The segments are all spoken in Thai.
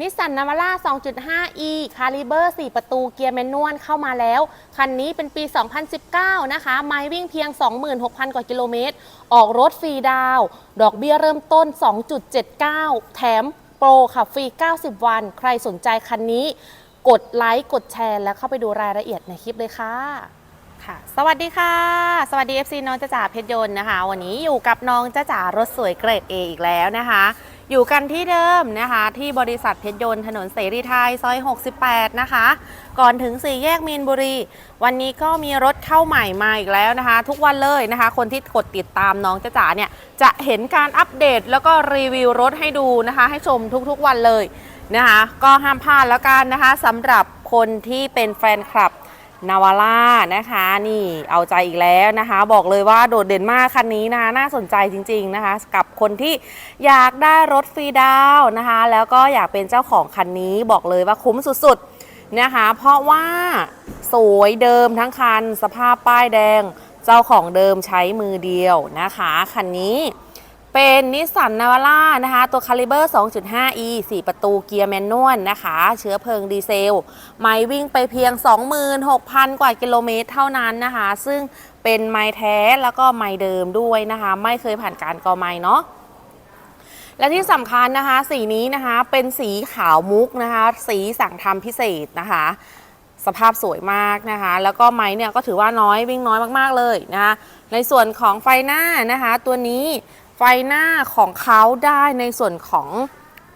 นิสสันนาวาร่า 2.5e คาลิเบอร์ 4 ประตูเกียร์แมนนวลเข้ามาแล้ว คันนี้เป็นปี 2019 นะคะ ไมล์วิ่งเพียง 26,000 กว่ากิโลเมตร ออกรถฟรีดาว ดอกเบี้ยเริ่มต้น 2.79 แถมโปรขับฟรี 90 วัน ใครสนใจคันนี้ กดไลค์ กดแชร์ แล้วเข้าไปดูรายละเอียดในคลิปเลยค่ะค่ะสวัสดีค่ะ สวัสดี FC น้องจ้าจ๋าเพชรยนต์นะคะ วันนี้อยู่กับน้องจ้าจ๋ารถสวยเกรด A อีกแล้วนะคะ อยู่กันที่เดิมนะคะ ที่บริษัทเพชรยนต์ถนนเสรีไทยซอย 68 นะคะ ก่อนถึงสี่แยกมีนบุรี วันนี้ก็มีรถเข้าใหม่มาอีกแล้วนะคะ ทุกวันเลยนะคะ คนที่กดติดตามน้องจ้าจ๋าเนี่ย จะเห็นการอัปเดตแล้วก็รีวิวรถให้ดูนะคะ ให้ชมทุกๆวันเลยนะคะ ก็ห้ามพลาดแล้วกันนะคะสำหรับคนที่เป็นแฟนคลับ นาวาร่านะคะ นี่เอาใจอีกแล้วนะคะ บอกเลยว่าโดดเด่นมากคันนี้นะคะ น่าสนใจจริง ๆนะคะ กับคนที่อยากได้รถฟรีดาวนะคะ แล้วก็อยากเป็นเจ้าของคันนี้บอกเลยว่าคุ้มสุดๆนะคะ เพราะว่าสวยเดิมทั้งคัน สภาพป้ายแดง เจ้าของเดิมใช้มือเดียวนะคะ คันนี้ เป็นนิสสันนาวาร่านะคะ ตัวคาลิเบอร์ 2.5e 4 ประตูเกียร์แมนนวลนะคะ เชื้อเพลิงดีเซล ไม่วิ่งไปเพียง 26,000 กว่ากิโลเมตรเท่านั้นนะคะ ซึ่งเป็นไม้แท้แล้วก็ไม้เดิมด้วยนะคะ ไม่เคยผ่านการกอไม้เนาะและที่สำคัญนะคะ สีนี้นะคะเป็นสีขาวมุกนะคะ สีสั่งทำพิเศษนะคะ สภาพสวยมากนะคะ แล้วก็ไม้เนี่ยก็ถือว่าน้อยวิ่งน้อยมากๆเลยนะคะในส่วนของไฟหน้านะคะ ตัวนี้ ฟหน้าของเขาได้ในส่วนของ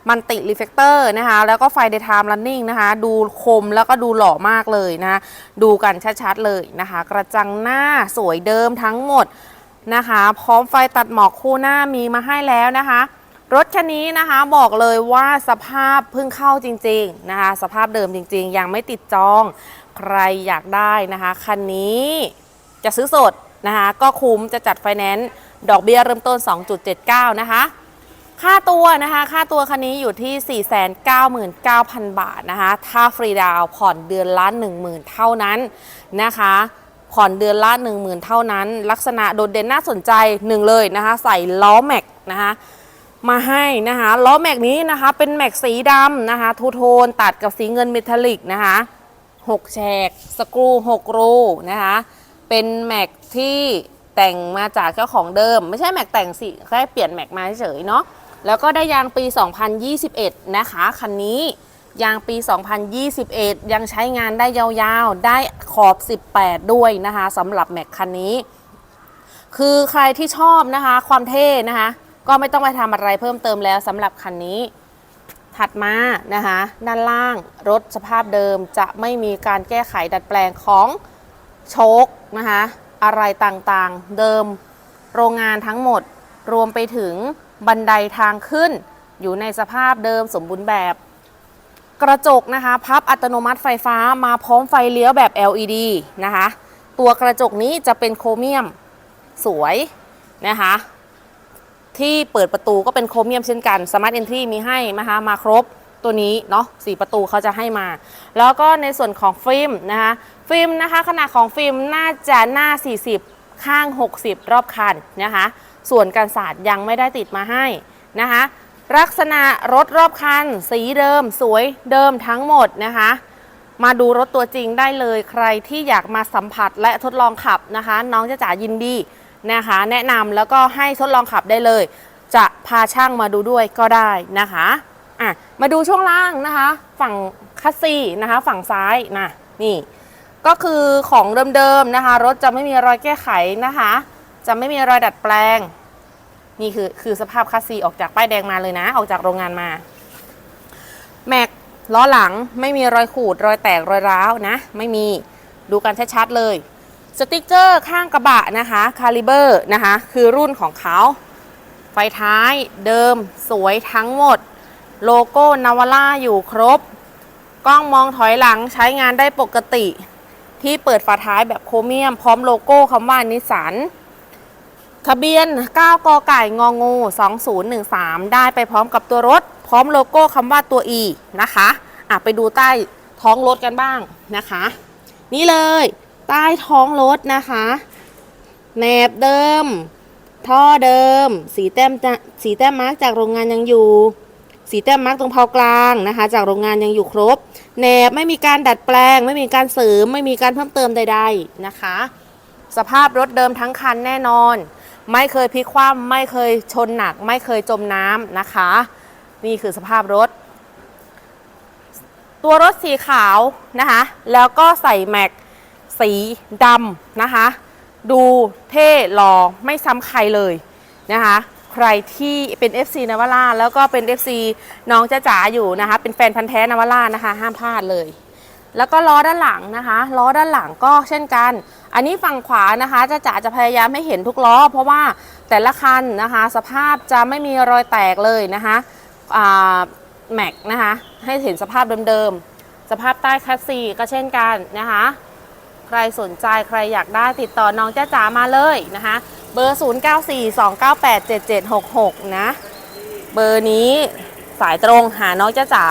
มันติรีเฟกเตอร์นะคะ แล้วก็ไฟ daytime running นะคะ ดูคมแล้วก็ดูหล่อมากเลยนะคะดูกันชัดๆเลยนะคะ กระจังหน้าสวยเดิมทั้งหมดนะคะ พร้อมไฟตัดหมอกคู่หน้ามีมาให้แล้วนะคะ รถคันนี้นะคะบอกเลยว่าสภาพเพิ่งเข้าจริงๆนะคะ สภาพเดิมจริง ๆ ยังไม่ติดจอง ใครอยากได้นะคะ คันนี้จะซื้อสดนะคะ ก็คุ้มจะจัดไฟแนนซ์ ดอกเบี้ยเริ่มต้น 2.79 นะคะ ค่าตัวนะคะ ค่าตัวคันนี้อยู่ที่ 499,000 บาทนะคะ ถ้าฟรีดาวผ่อนเดือนละ 10,000 เท่านั้นนะคะผ่อนเดือนละ 10,000 เท่านั้น ลักษณะโดดเด่นน่าสนใจหนึ่งเลยนะคะ ใส่ล้อแม็กนะคะมาให้นะคะล้อแม็กนี้นะคะ เป็นแม็กสีดำนะคะ ทูโทนตัดกับสีเงินเมทัลลิกนะคะ6แฉกสกรู 6 รูนะคะ เป็นแม็กที่ แต่งมาจากเจ้าของเดิม ไม่ใช่แม็กแต่งสิแค่เปลี่ยนแม็กมาเฉยเนาะแล้วก็ได้ยางปี 2021 นะคะคันนี้ยางปี 2021 ยังใช้งานได้ยาวๆ ได้ขอบ 18 ด้วยนะคะสำหรับแม็กคันนี้ คือใครที่ชอบนะคะ ความเท่นะคะ ก็ไม่ต้องไปทำอะไรเพิ่มเติมแล้วสำหรับคันนี้ ถัดมานะคะ ด้านล่างรถสภาพเดิมจะไม่มีการแก้ไขดัดแปลงของโชคนะคะ อะไรต่างๆ เดิมโรงงานทั้งหมด รวมไปถึงบันไดทางขึ้น อยู่ในสภาพเดิมสมบูรณ์แบบ กระจกนะคะ พับอัตโนมัติไฟฟ้ามาพร้อมไฟเลี้ยวแบบ LED นะคะ ตัวกระจกนี้จะเป็นโครเมียมสวยนะคะที่เปิดประตูก็เป็นโครเมียมเช่นกัน Smart Entry มีให้นะคะมาครบตัวนี้เนาะสประตูเขาจะให้มา แล้วก็ในส่วนของฟิล์มนะคะ ฟิล์มนะคะ ขนาดของฟิล์มน่าจะหน้า 40 ข้าง 60 รอบคันนะคะ ส่วนกันศาสตร์ยังไม่ได้ติดมาให้นะคะ ลักษณะรถรอบคัน สีเดิม สวยเดิมทั้งหมดนะคะ มาดูรถตัวจริงได้เลยใครที่อยากมาสัมผัสและทดลองขับนะคะ น้องจะจ๋ายินดีนะคะ แนะนำแล้วก็ให้ทดลองขับได้เลย จะพาช่างมาดูด้วยก็ได้นะคะอะมาดูช่วงล่างนะคะ ฝั่งคัสซีนะคะ ฝั่งซ้ายนะนี่ ก็คือของเดิมๆนะคะ รถจะไม่มีรอยแก้ไขนะคะ จะไม่มีรอยดัดแปลง นี่คือคือสภาพคัสซีออกจากป้ายแดงมาเลยนะ ออกจากโรงงานมา แม็กล้อหลังไม่มีรอยขูด รอยแตกรอยร้าวนะ ไม่มีดูกันชัดๆเลยสติกเกอร์ข้างกระบะนะคะคาลิเบอร์นะคะ คือรุ่นของเขา ไฟท้ายเดิมสวยทั้งหมด โลโก้นาวาร่าอยู่ครบ กล้องมองถอยหลังใช้งานได้ปกติ ที่เปิดฝาท้ายแบบโครเมียม พร้อมโลโก้คำว่านิสสันทะเบียน 9 กไก่งองู 2013 ได้ไปพร้อมกับตัวรถ พร้อมโลโก้คำว่าตัว E นะคะอะไปดูใต้ท้องรถกันบ้างนะคะ นี่เลยใต้ท้องรถนะคะแหนบเดิม ท่อเดิม สีแต้มสีแต้มมาร์กจากโรงงานยังอยู่ สีแต้มมาร์กตรงเพากลางนะคะ จากโรงงานยังอยู่ครบแหนบไม่มีการดัดแปลง ไม่มีการเสริม ไม่มีการเพิ่มเติมใด ๆนะคะ สภาพรถเดิมทั้งคันแน่นอน ไม่เคยพลิกคว่ำไม่เคยชนหนัก ไม่เคยจมน้ำนะคะ นี่คือสภาพรถ ตัวรถสีขาวนะคะ แล้วก็ใส่แม็กสีดำนะคะ ดูเท่หล่อไม่ซ้ำใครเลยนะคะ ใครที่เป็น FC นวาร่าแล้วก็เป็น FC น้องจ้าจ๋าอยู่นะคะ เป็นแฟนพันธ์แท้นวาร่านะคะ ห้ามพลาดเลย แล้วก็ล้อด้านหลังนะคะล้อด้านหลังก็เช่นกัน อันนี้ฝั่งขวานะคะจ้าจ๋าจะพยายามให้เห็นทุกล้อ เพราะว่าแต่ละคันนะคะ สภาพจะไม่มีรอยแตกเลยนะคะแม็กนะคะ ให้เห็นสภาพเดิมๆ สภาพใต้คัสซีก็เช่นกันนะคะ ใครสนใจใครอยากได้ติดต่อน้องจ้าจ๋ามาเลยนะคะ เบอร์ 0942987766 นะ เบอร์นี้สายตรงหาน้องจ้าจ๋า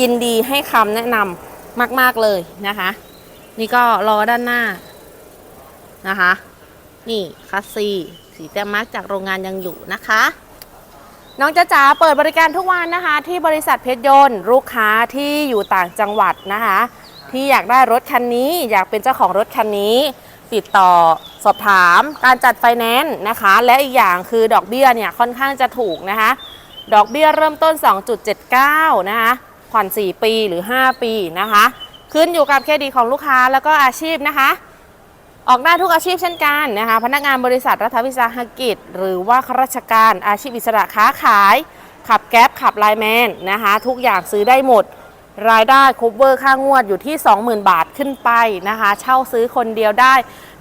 ยินดีให้คำแนะนำมาก ๆ เลยนะคะ นี่ก็ล้อด้านหน้านะคะ นี่คัสซีสีแต้มมาร์กจากโรงงานยังอยู่นะคะ น้องจ้าจ๋าเปิดบริการทุกวันนะคะ ที่บริษัทเพชรยนต์ลูกค้าที่อยู่ต่างจังหวัดนะคะ ที่อยากได้รถคันนี้อยากเป็นเจ้าของรถคันนี้ ติดต่อสอบถามการจัดไฟแนนซ์นะคะ และอีกอย่างคือดอกเบี้ยเนี่ยค่อนข้างจะถูกนะคะ ดอกเบี้ยเริ่มต้น 2.79 นะคะผ่อน 4 ปีหรือ 5 ปีนะคะ ขึ้นอยู่กับเครดิตของลูกค้าแล้วก็อาชีพนะคะ ออกได้ทุกอาชีพเช่นกันนะคะ พนักงานบริษัทรัฐวิสาหกิจ หรือว่าข้าราชการอาชีพอิสระค้าขาย ขับแก๊ปขับไลแมนนะคะ ทุกอย่างซื้อได้หมด รายได้คูเวอร์ค่างวดอยู่ที่ 20,000 บาทขึ้นไปนะคะ เช่าซื้อคนเดียวได้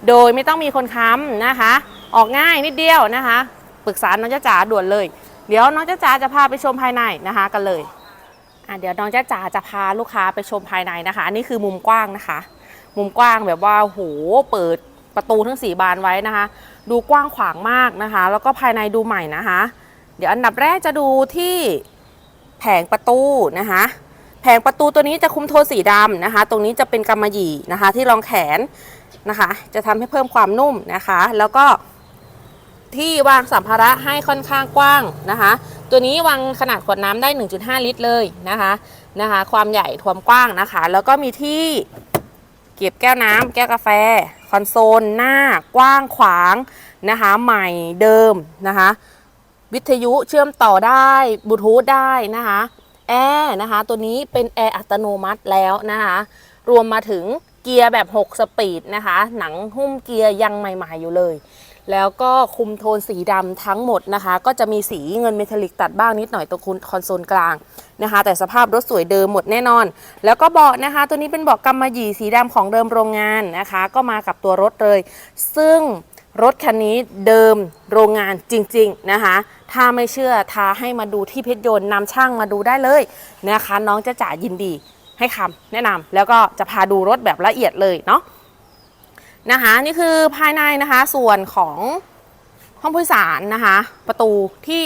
โดยไม่ต้องมีคนค้ำนะคะ ออกง่ายนิดเดียวนะคะ ปรึกษาน้องจ้าจ๋าด่วนเลย เดี๋ยวน้องจ้าจ๋าจะพาไปชมภายในนะคะกันเลยอะเดี๋ยวน้องจ้าจ๋าจะพาลูกค้าไปชมภายในนะคะอันนี้คือมุมกว้างนะคะ มุมกว้างแบบว่าโหเปิดประตูทั้งสี่บานไว้นะคะ ดูกว้างขวางมากนะคะ แล้วก็ภายในดูใหม่นะคะ เดี๋ยวอันดับแรกจะดูที่แผงประตูนะคะ แผงประตูตัวนี้จะคุมโทนสีดำนะคะ ตรงนี้จะเป็นกำมะหยี่นะคะ ที่รองแขนนะคะ จะทำให้เพิ่มความนุ่มนะคะ แล้วก็ที่วางสัมภาระให้ค่อนข้างกว้างนะคะ ตัวนี้วางขนาดขวดน้ำได้ 1.5 ลิตรเลยนะคะนะคะ ความใหญ่ความกว้างนะคะ แล้วก็มีที่เก็บแก้วน้ำแก้วกาแฟ คอนโซลหน้ากว้างขวางนะคะ ใหม่เดิมนะคะ วิทยุเชื่อมต่อได้บลูทูธได้นะคะ แอร์นะคะ ตัวนี้เป็นแอร์อัตโนมัติแล้วนะคะ รวมมาถึงเกียร์แบบ 6 สปีดนะคะ หนังหุ้มเกียร์ยังใหม่ๆอยู่เลย แล้วก็คุมโทนสีดำทั้งหมดนะคะ ก็จะมีสีเงินเมทัลลิกตัดบ้างนิดหน่อยตรงคอนโซลกลางนะคะ แต่สภาพรถสวยเดิมหมดแน่นอน แล้วก็เบาะนะคะ ตัวนี้เป็นเบาะกำมะหยี่สีดำของเดิมโรงงานนะคะ ก็มากับตัวรถเลย ซึ่ง รถคันนี้เดิมโรงงานจริง ๆนะคะ ถ้าไม่เชื่อท้าให้มาดูที่เพชรยนต์นำช่างมาดูได้เลยนะคะ น้องจะจ่ายินดีให้คำแนะนำแล้วก็จะพาดูรถแบบละเอียดเลยเนาะนะคะนี่คือภายในนะคะส่วนของห้องผู้โดยสารนะคะ ประตูที่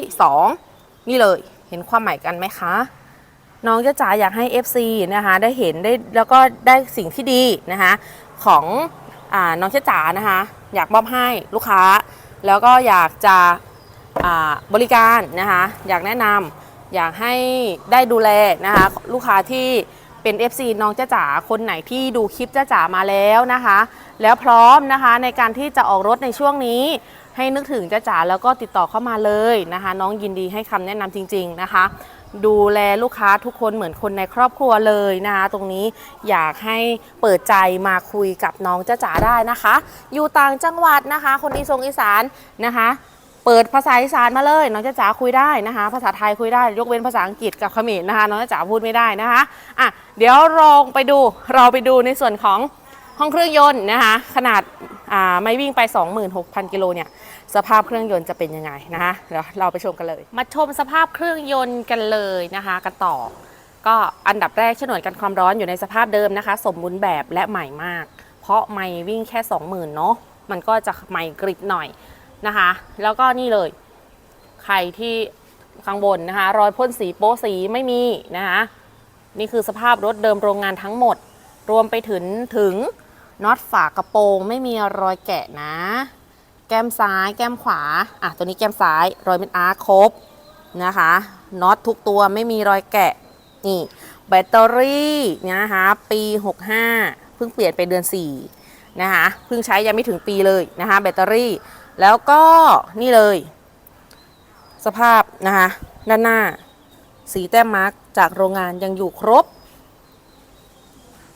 2 นี่เลยเห็นความหมายกันไหมคะ น้องจะจ๋าอยากให้ FC นะคะได้เห็นได้แล้วก็ได้สิ่งที่ดีนะคะของอน้องเจ๊จ๋านะคะ อยากมอบให้ลูกค้า แล้วก็อยากจะบริการนะคะอยากแนะนำอยากให้ได้ดูแลนะคะลูกค้าที่เป็น FC น้องเจ๊จ๋าคนไหนที่ดูคลิปเจ๊จ๋ามาแล้วนะคะ แล้วพร้อมนะคะในการที่จะออกรถในช่วงนี้ ให้นึกถึงเจ๊จ๋าแล้วก็ติดต่อเข้ามาเลยนะคะ น้องยินดีให้คำแนะนำจริง ๆนะคะ ดูแลลูกค้าทุกคนเหมือนคนในครอบครัวเลยนะคะ ตรงนี้อยากให้เปิดใจมาคุยกับน้องจ้าจ๋าได้นะคะ อยู่ต่างจังหวัดนะคะ คนอีสงอีสานนะคะ เปิดภาษาอีสานมาเลยน้องจ้าจ๋าคุยได้นะคะ ภาษาไทยคุยได้ ยกเว้นภาษาอังกฤษกับเขมรนะคะ น้องจ้าจ๋าพูดไม่ได้นะคะอะเดี๋ยวลองไปดูเราไปดูในส่วนของห้องเครื่องยนต์นะคะ ขนาด ไม่วิ่งไป 26,000 กิโลเนี่ยสภาพเครื่องยนต์จะเป็นยังไงนะคะเดี๋ยวเราไปชมกันเลย มาชมสภาพเครื่องยนต์กันเลยนะคะกันต่อ ก็อันดับแรกฉนวนกันความร้อนอยู่ในสภาพเดิมนะคะ สมบูรณ์แบบและใหม่มาก เพราะไม่วิ่งแค่ 20,000เนาะมันก็จะใหม่กริบหน่อยนะคะ แล้วก็นี่เลย ใครที่ข้างบนนะคะ รอยพ่นสีโป๊สีไม่มีนะคะ นี่คือสภาพรถเดิมโรงงานทั้งหมด รวมไปถึงถึง น็อตฝากระโปรงไม่มีรอยแกะนะ แก้มซ้ายแก้มขวา อะ ตัวนี้แก้มซ้ายรอยเป็นอาร์คครบนะคะน็อตทุกตัวไม่มีรอยแกะ นี่ แบตเตอรี่นะคะ ปี 65 เพิ่งเปลี่ยนไปเดือน 4 นะคะ เพิ่งใช้ยังไม่ถึงปีเลยนะคะ แบตเตอรี่ แล้วก็นี่เลย สภาพนะคะ ด้านหน้า สีแต้มมาร์กจากโรงงานยังอยู่ครบ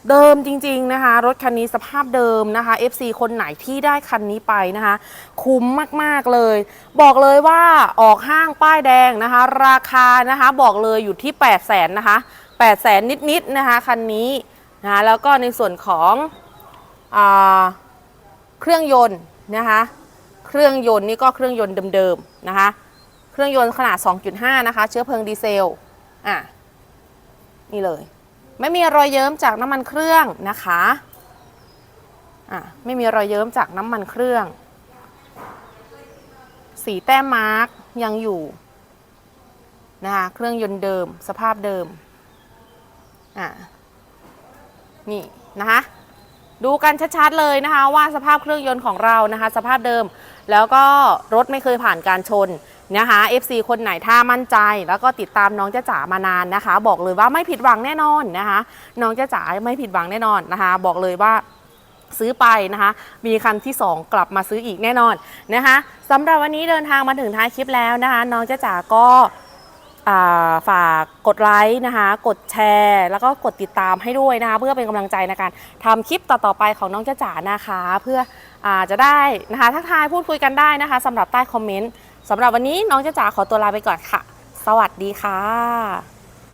เดิมจริง ๆนะคะ รถคันนี้สภาพเดิมนะคะ FC คนไหนที่ได้คันนี้ไปนะคะ คุ้มมากๆเลย บอกเลยว่าออกห้างป้ายแดงนะคะ ราคานะคะบอกเลยอยู่ที่ 8 0 0แสนนะคะ8 0 0แสนนิดๆนะคะคันนี้นะคะแล้วก็ในส่วนของอเครื่องยนต์นะคะเครื่องยนต์นี่ก็เครื่องยนต์เดิมๆนะคะเครื่องยนต์ขนาด 2.5 นะคะ เชื้อเพลิงดีเซลอะนี่เลย ไม่มีรอยเยิ้มจากน้ำมันเครื่องนะคะอะไม่มีรอยเยิ้มจากน้ำมันเครื่อง สีแต้มมาร์กยังอยู่นะคะเครื่องยนต์เดิมสภาพเดิมอะนี่นะคะดูกันชัดๆเลยนะคะว่าสภาพเครื่องยนต์ของเรานะคะ สภาพเดิม แล้วก็รถไม่เคยผ่านการชน นะคะ FC คนไหนถ้ามั่นใจแล้วก็ติดตามน้องจ้าจ๋ามานานนะคะ บอกเลยว่าไม่ผิดหวังแน่นอนนะคะ น้องจ้าจ๋าไม่ผิดหวังแน่นอนนะคะ บอกเลยว่าซื้อไปนะคะ มีคันที่ 2 กลับมาซื้ออีกแน่นอนนะคะสำหรับวันนี้เดินทางมาถึงท้ายคลิปแล้วนะคะ น้องจ้าจ๋าก็ฝากกดไลค์นะคะ กดแชร์ แล้วก็กดติดตามให้ด้วยนะคะ เพื่อเป็นกำลังใจในการทำคลิปต่อๆไปของน้องจ้าจ๋านะคะ เพื่ออจะได้นะคะทักทายพูดคุยกันได้นะคะสำหรับใต้คอมเมนต์ สำหรับวันนี้น้องจ้าจ๋าขอตัวลาไปก่อนค่ะ สวัสดีค่ะ